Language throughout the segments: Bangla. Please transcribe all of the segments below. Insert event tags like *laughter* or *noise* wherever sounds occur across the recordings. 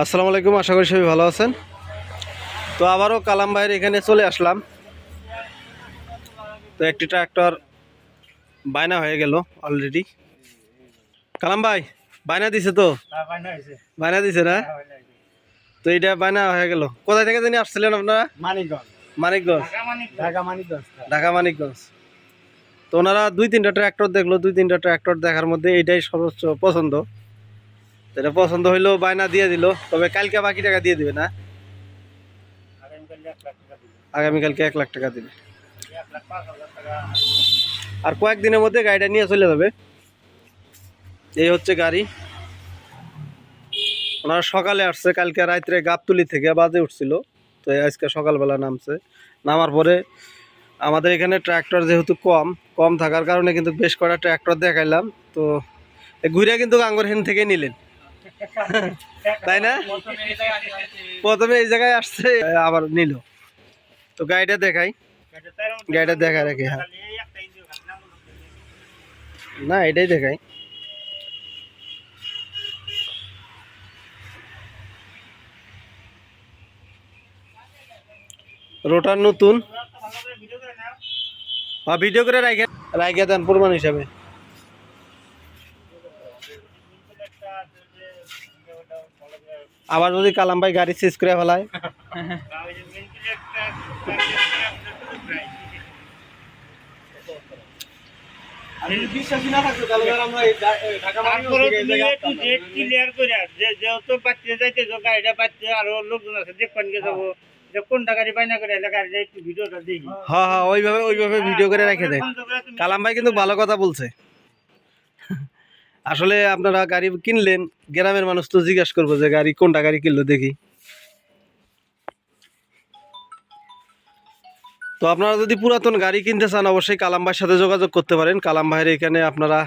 আসসালামু আলাইকুম আশা করি সবাই ভালো আছেন। তো আবারও কালাম ভাইয়ের এখানে চলে আসলাম। তো একটি ট্রাক্টর বায়না হয়ে গেল অলরেডি কালাম ভাই বায়না দিছে তো? বায়না দিছে না? তো এটা বায়না হয়ে গেল। কোথায় থেকে জানি আসছিলেন আপনারা? মানিকগঞ্জ। মানিকগঞ্জ। ঢাকা মানিকগঞ্জ। ঢাকা মানিকগঞ্জ তো ওনারা দুই তিনটা ট্র্যাক্টর দেখল দুই তিনটা ট্র্যাক্টর দেখার মধ্যে এটাই সর্বোচ্চ পছন্দ। এটা পছন্দ হইল বায়না দিয়ে দিল, তবে কালকে বাকি টাকা দিয়ে দিবে না। আগামীকালকে এক লাখ টাকা দিবে। আর কয়েকদিনের মধ্যে গাড়িটা নিয়ে চলে যাবে। এই হচ্ছে গাড়ি। ওনারা সকালে আসছে, কালকে রাত্রে গাবতুলি থেকে বাজে উঠছিল, তো আজকে সকালবেলা নামছে। নামার পরে আমাদের এখানে ট্র্যাক্টর যেহেতু কম কম থাকার কারণে কিন্তু বেশ কটা ট্র্যাক্টর দেখাইলাম, তো ঘুরে কিন্তু আঙ্গুর হেন থেকে নিলেন। তাই না? প্রথমে এই জায়গায় আসছে, আবার নিল। তো গাড়িটা দেখাই। গাড়িটা দেখা রাখি হ্যাঁ। না, এটাই দেখাই। রোটার নতুন। হ্যাঁ ভিডিও করে রাখে রাখে দেন প্রমাণ হিসাবে। আবার যদি কালাম ভাই গাড়ি চেঞ্জ করে ফেলায় হ্যাঁ হ্যাঁ ওইভাবে ওইভাবে ভিডিও করে রেখে দেয় কালাম ভাই কিন্তু ভালো কথা বলছে। আসলে আপনারা গাড়ি কিনলেন, গ্রামের মানুষ তো জিজ্ঞাসা করব যে গাড়ি কোনটা গাড়ি কিনলো দেখি। তো আপনারা যদি পুরাতন গাড়ি কিনতে চান, অবশ্যই কালাম ভাইয়ের সাথে যোগাযোগ করতে পারেন। কালাম ভাইয়ের এখানে আপনারা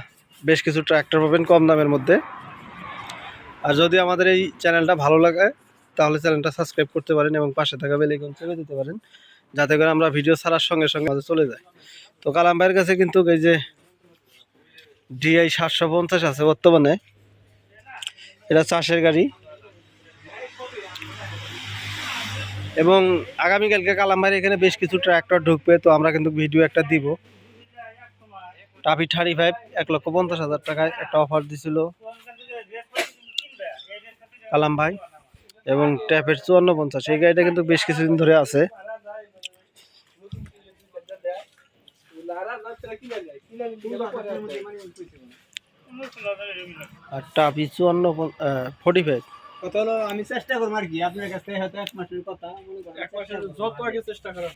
বেশ কিছু ট্র্যাক্টর পাবেন কম দামের মধ্যে। আর যদি আমাদের এই চ্যানেলটা ভালো লাগে, তাহলে চ্যানেলটা সাবস্ক্রাইব করতে পারেন এবং পাশে থাকা বেলাইকন চেপে দিতে পারেন, যাতে করে আমরা ভিডিও ছাড়ার সঙ্গে সঙ্গে আমাদের চলে যায়। তো কালাম ভাইয়ের কাছে কিন্তু এই যে ডিআই সাতশো পঞ্চাশ আছে বর্তমানে। এটা চাষের গাড়ি। এবং আগামীকালকে কালাম ভাইয়ের এখানে বেশ কিছু ট্র্যাক্টর ঢুকবে, তো আমরা কিন্তু ভিডিও একটা দিব। টাপি থার্টি ফাইভ এক লক্ষ পঞ্চাশ হাজার টাকায় একটা অফার দিছিল। কালাম ভাই এবং ট্যাপের চুয়ান্ন পঞ্চাশ। এই গাড়িটা কিন্তু বেশ কিছুদিন ধরে আছে। আর চুয়ান্ন ফোর্টি ফাইভ কত হলো আমি চেষ্টা করব আর কি আপনার কাছ হয়তো এক মাসের কথা মনে। যত আগে চেষ্টা করা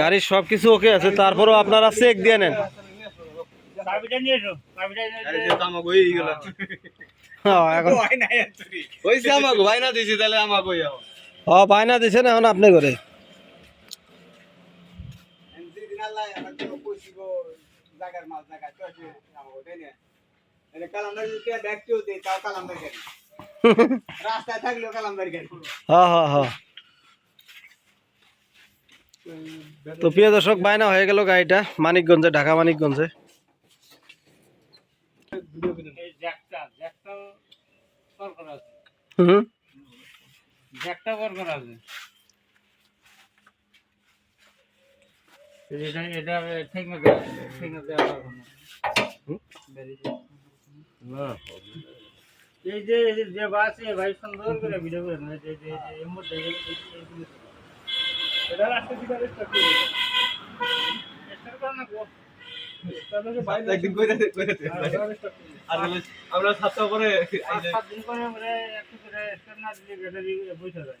গাড়ির সব কিছু ওকে আছে তারপরেও আপনারা চেক দিয়ে নেন। হ্যাঁ, হয়। নাই actually। হয়েছে আমাকে ভাই না দিছি হয়ে এখন আপনি করে। তো আছে না। এটা কালামদার যদি ব্যাগটিও দেই তাও কালামদার গাড়ি *laughs* রাস্তায় থাকলেও কালামদার গাড়ি হ্যাঁ হ্যাঁ হ্যাঁ তো প্রিয় দর্শক বায়না হয়ে গেল গাড়িটা মানিকগঞ্জে ঢাকা মানিকগঞ্জে। হুম জ্যাকটা কর করা আছে। এটা এটা ঠিক না। ঠিক না দেওয়া হবে। না। এই যে এই যে বাস এ ভাই সুন্দর করে ভিডিও করে না যে যে যে মধ্যে এই- এই- এই- এটা রাস্তা দিকে স্টার্ট করে স্টার্ট কর না গো একদিন কইরা দে আর আমরা পরে সাত দিন করে আমরা একটু করে না বসে যায়